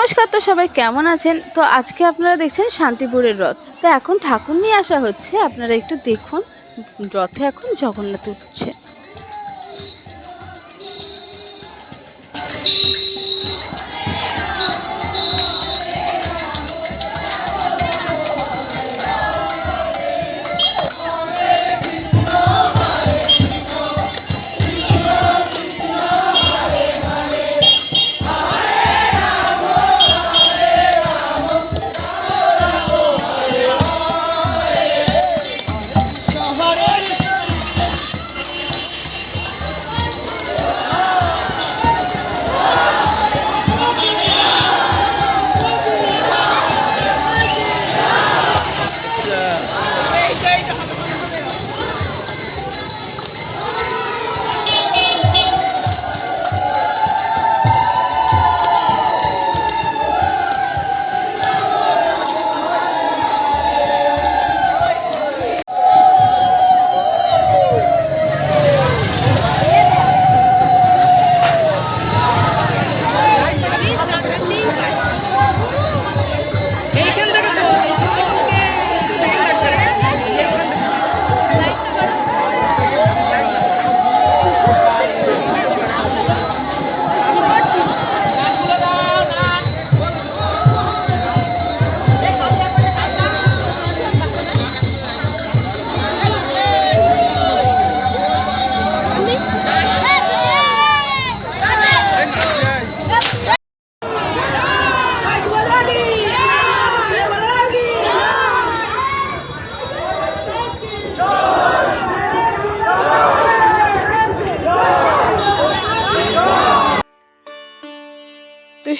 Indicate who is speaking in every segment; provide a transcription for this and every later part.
Speaker 1: নমস্কার তো সবাই, কেমন আছেন? তো আজকে আপনারা দেখছেন শান্তিপুরের রথ। তো এখন ঠাকুর নিয়ে আসা হচ্ছে, আপনারা একটু দেখুন, রথে এখন জগন্নাথ উঠছে।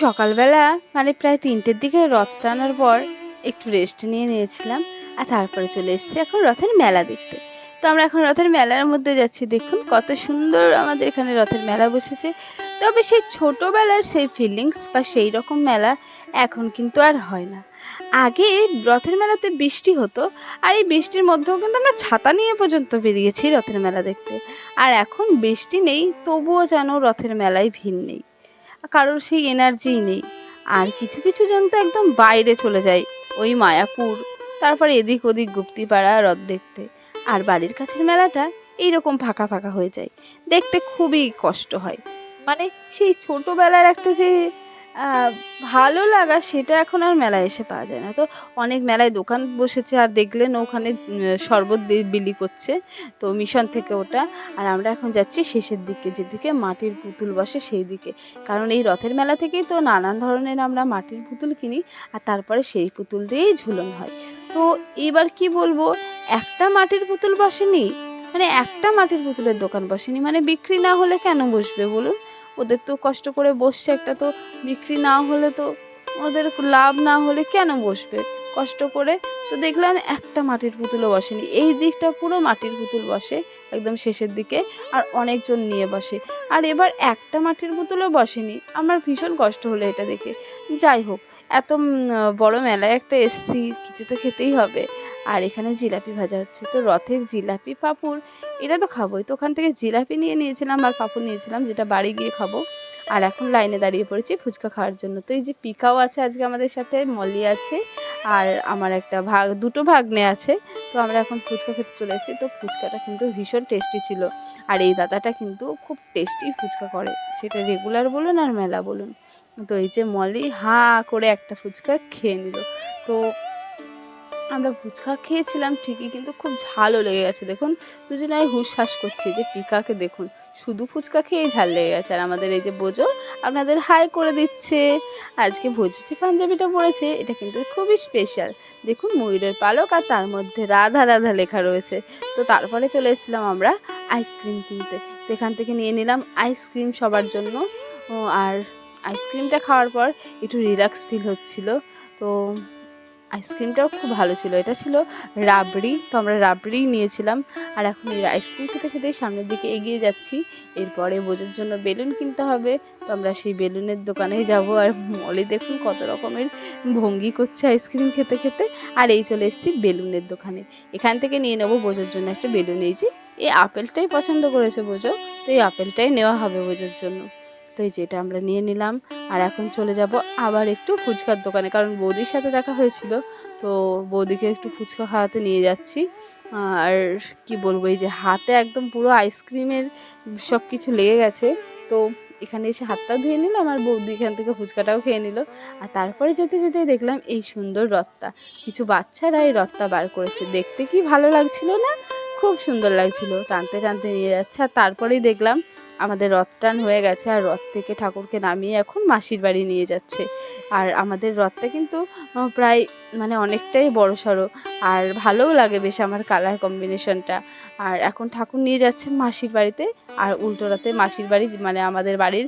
Speaker 1: সকালবেলা মানে প্রায় তিনটের দিকে রথ টানার পর একটু রেস্ট নিয়ে নিয়েছিলাম আর তারপরে চলে এসেছি এখন রথের মেলা দেখতে। তো আমরা এখন রথের মেলার মধ্যে যাচ্ছি, দেখুন কত সুন্দর আমাদের এখানে রথের মেলা বসেছে। তবে সেই ছোটোবেলার সেই ফিলিংস বা সেই রকম মেলা এখন কিন্তু আর হয় না। আগে রথের মেলাতে বৃষ্টি হতো আর এই বৃষ্টির মধ্যেও কিন্তু আমরা ছাতা নিয়ে পর্যন্ত বেরিয়েছি রথের মেলা দেখতে। আর এখন বৃষ্টি নেই, তবুও যেন রথের মেলায় ভিড় নেই। কারোর সেই এনার্জিই নেই। আর কিছু কিছু জন তো একদম বাইরে চলে যায়, ওই মায়াপুর, তারপর এদিক ওদিক গুপ্তিপাড়া রথ দেখতে আর বাড়ির কাছের মেলাটা এইরকম ফাঁকা ফাঁকা হয়ে যায়, দেখতে খুবই কষ্ট হয়। মানে সেই ছোটোবেলার একটা যে ভালো লাগা সেটা এখন আর মেলায় এসে পাওয়া যায় না। তো অনেক মেলায় দোকান বসেছে আর দেখলেন ওখানে শরবত বিলি করছে। তো মিশন থেকে ওটা। আর আমরা এখন যাচ্ছি শেষের দিকে, যেদিকে মাটির পুতুল বসে সেই দিকে। কারণ এই রথের মেলা থেকেই তো নানান ধরনের আমরা মাটির পুতুল কিনি, আর তারপরে সেই পুতুল দিয়েই ঝুলন হয়। তো এবার কি বলব, একটা মাটির পুতুল বসেনি মানে একটা মাটির পুতুলের দোকান বসেনি। মানে বিক্রি না হলে কেন বসবে বলুন? ওদের তো কষ্ট করে বসছে, একটা তো বিক্রি না হলে তো ওদের লাভ না হলে কেন বসবে? কষ্ট করে তো দেখলাম একটা মাটির পুতুলও বসেনি। এই দিকটা পুরো মাটির পুতুল বসে, একদম শেষের দিকে, আর অনেকজন নিয়ে বসে। আর এবার একটা মাটির পুতুলও বসেনি। আমার ভীষণ কষ্ট হলো এটা দেখে। যাই হোক, এত বড় মেলায় একটা এসছি, কিছু তো খেতেই হবে। আর এখানে জিলাপি ভাজা হচ্ছে। তো রথের জিলাপি পাঁপড়, এটা তো খাবোই। তো ওখান থেকে জিলাপি নিয়ে নিয়েছিলাম আর পাঁপড় নিয়েছিলাম, যেটা বাড়ি গিয়ে খাব। আর এখন লাইনে দাঁড়িয়ে পড়েছি ফুচকা খাওয়ার জন্য। তো এই যে পিকাও আছে আজকে আমাদের সাথে মলি আছে আর আমার একটা ভাগ, দুটো ভাগ্নে আছে। তো আমরা এখন ফুচকা খেতে চলে এসেছি। তো ফুচকাটা কিন্তু ভীষণ টেস্টি ছিল। আর এই দাদাটা কিন্তু খুব টেস্টি ফুচকা করে। সেটা রেগুলার বলুন আর মেলা বলুন। তো এই যে মলি হা করে একটা ফুচকা খেয়ে নিল। তো আমরা ফুচকা খেয়েছিলাম ঠিকই, কিন্তু খুব ঝালও লেগে গেছে। দেখুন দুজনে হুসহাস করছি যে পিকাকে দেখুন, শুধু ফুচকা খেয়েই ঝাল লেগে গেছে। আর আমাদের এই যে বোঝো আপনাদের হাই করে দিচ্ছে। আজকে ভোজি যে পাঞ্জাবিটা পড়েছে, এটা কিন্তু খুবই স্পেশাল দেখুন, ময়ূরের পালক আর তার মধ্যে রাধা রাধা লেখা রয়েছে। তো তারপরে চলে এসেছিলাম আমরা আইসক্রিম কিনতে। তো এখান থেকে নিয়ে নিলাম আইসক্রিম সবার জন্য। আর আইসক্রিমটা খাওয়ার পর একটু রিল্যাক্স ফিল হচ্ছিল। তো আইসক্রিমটাও খুব ভালো ছিল। এটা ছিল রাবড়ি। তো আমরা রাবড়ি নিয়েছিলাম। আর এখন এই আইসক্রিম খেতে খেতেই সামনের দিকে এগিয়ে যাচ্ছি। এরপরে বোঝার জন্য বেলুন কিনতে হবে। তো আমরা সেই বেলুনের দোকানেই যাব। আর মলে দেখুন কত রকমের ভঙ্গি করছে আইসক্রিম খেতে খেতে। আর এই চলে এসেছি বেলুনের দোকানে। এখান থেকে নিয়ে নেব বোঝার জন্য একটা বেলুন। এই যে, এই আপেলটাই পছন্দ করেছে বোঝো। তো এই আপেলটাই নেওয়া হবে বোঝার জন্য। তো এই যেটা আমরা নিয়ে নিলাম। আর এখন চলে যাব আবার একটু ফুচকার দোকানে, কারণ বৌদির সাথে দেখা হয়েছিল। তো বৌদিকে একটু ফুচকা খাওয়াতে নিয়ে যাচ্ছি। আর কি বলব, এই যে হাতে একদম পুরো আইসক্রিমের সব কিছু লেগে গেছে। তো এখানে এসে হাতটাও ধুয়ে নিলাম আর বৌদি এখান থেকে ফুচকাটাও খেয়ে নিল। আর তারপরে যেতে যেতে দেখলাম এই সুন্দর রথটা। কিছু বাচ্চারা এই রথটা বার করেছে। দেখতে কি ভালো লাগছিল না? খুব সুন্দর লাগছিল। টানতে টানতে নিয়ে যাচ্ছে। আর তারপরেই দেখলাম আমাদের রথ টান হয়ে গেছে আর রথ থেকে ঠাকুরকে নামিয়ে এখন মাসির বাড়ি নিয়ে যাচ্ছে। আর আমাদের রথটা কিন্তু প্রায় মানে অনেকটাই বড় সড়ো আর ভালোও লাগে বেশ আমার কালার কম্বিনেশনটা। আর এখন ঠাকুর নিয়ে যাচ্ছে মাসির বাড়িতে আর উল্টো রাতে মাসির বাড়ি মানে আমাদের বাড়ির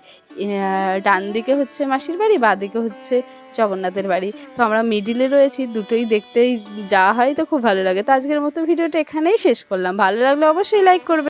Speaker 1: ডান দিকে হচ্ছে মাসির বাড়ি, বা দিকে হচ্ছে জগন্নাথের বাড়ি। তো আমরা মিডিলে রয়েছি, দুটোই দেখতেই যাওয়া হয় তো খুব ভালো লাগে। তো আজকের মতো ভিডিওটা এখানেই শেষ করলাম। ভালো লাগলে অবশ্যই লাইক করবে